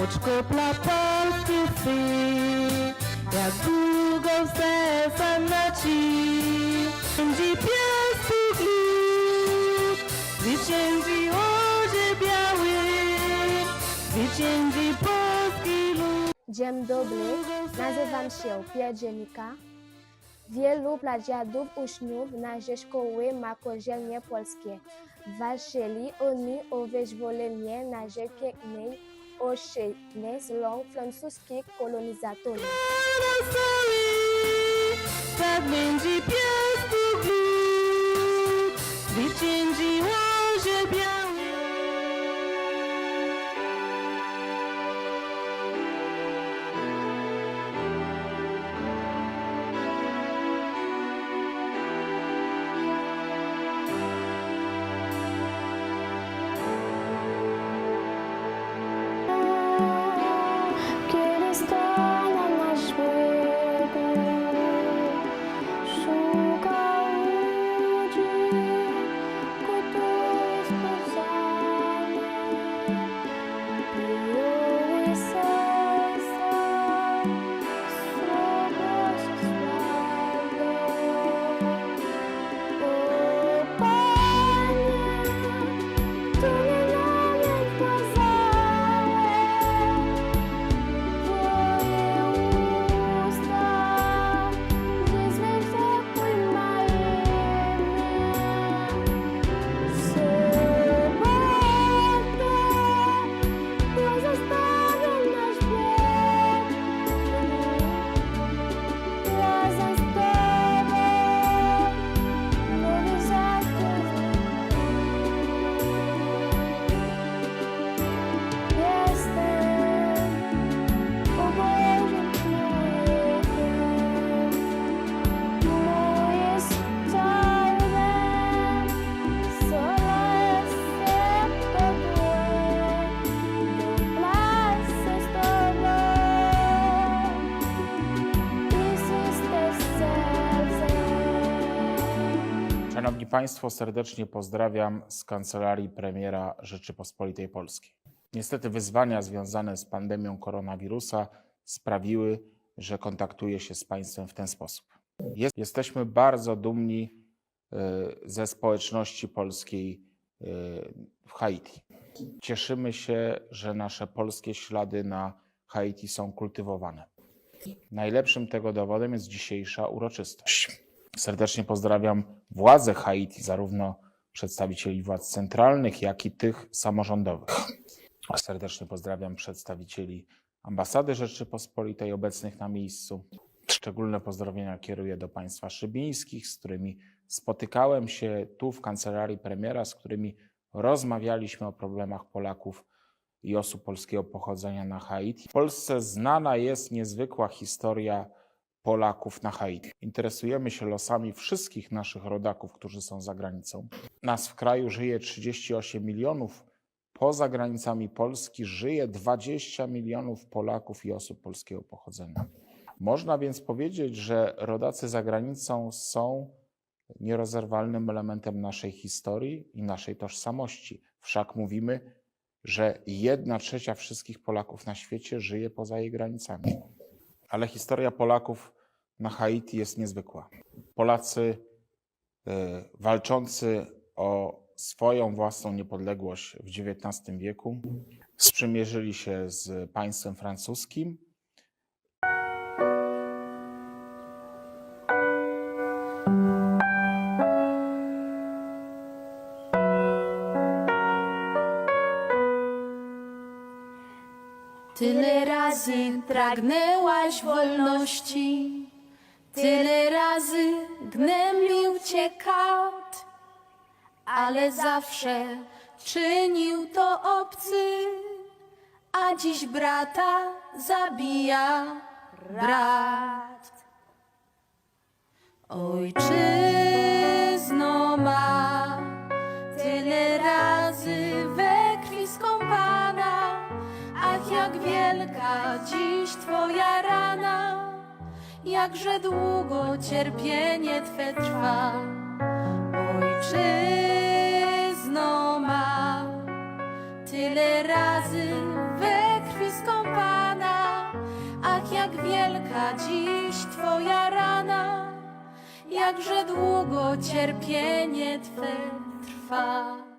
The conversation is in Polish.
Polski krwi, jak długo w piasku zwycięży biały, zwycięży polski lud. Dzień dobry, nazywam się Pierdzienika. Wielu pradziadów uczniów naszej szkoły ma korzenie polskie. Walczyli oni o wyzwolenie naszej pięknej O'Shea selon francuski kolonizatoro. Vichinji Szanowni Państwo, serdecznie pozdrawiam z Kancelarii Premiera Rzeczypospolitej Polskiej. Niestety wyzwania związane z pandemią koronawirusa sprawiły, że kontaktuję się z Państwem w ten sposób. Jest, jesteśmy bardzo dumni y, ze społeczności polskiej y, w Haiti. Cieszymy się, że nasze polskie ślady na Haiti są kultywowane. Najlepszym tego dowodem jest dzisiejsza uroczystość. Serdecznie pozdrawiam władze Haiti, zarówno przedstawicieli władz centralnych, jak i tych samorządowych. Serdecznie pozdrawiam przedstawicieli ambasady Rzeczypospolitej obecnych na miejscu. Szczególne pozdrowienia kieruję do państwa szybińskich, z którymi spotykałem się tu w kancelarii premiera, z którymi rozmawialiśmy o problemach Polaków i osób polskiego pochodzenia na Haiti. W Polsce znana jest niezwykła historia Polaków na Haiti. Interesujemy się losami wszystkich naszych rodaków, którzy są za granicą. Nas w kraju żyje 38 milionów, poza granicami Polski żyje 20 milionów Polaków i osób polskiego pochodzenia. Można więc powiedzieć, że rodacy za granicą są nierozerwalnym elementem naszej historii i naszej tożsamości. Wszak mówimy, że jedna trzecia wszystkich Polaków na świecie żyje poza jej granicami. Ale historia Polaków na Haiti jest niezwykła. Polacy e, walczący o swoją własną niepodległość w XIX wieku sprzymierzyli się z państwem francuskim. Tyle razy pragnęłaś wolności, tyle razy gnębił cię kat, ale zawsze czynił to obcy, a dziś brata zabija brat. Ojczyzno jak wielka dziś twoja rana, jakże długo cierpienie twe trwa. Ojczyzno ma tyle razy we krwi skąpana, jak wielka dziś Twoja rana, jakże długo cierpienie Twe trwa.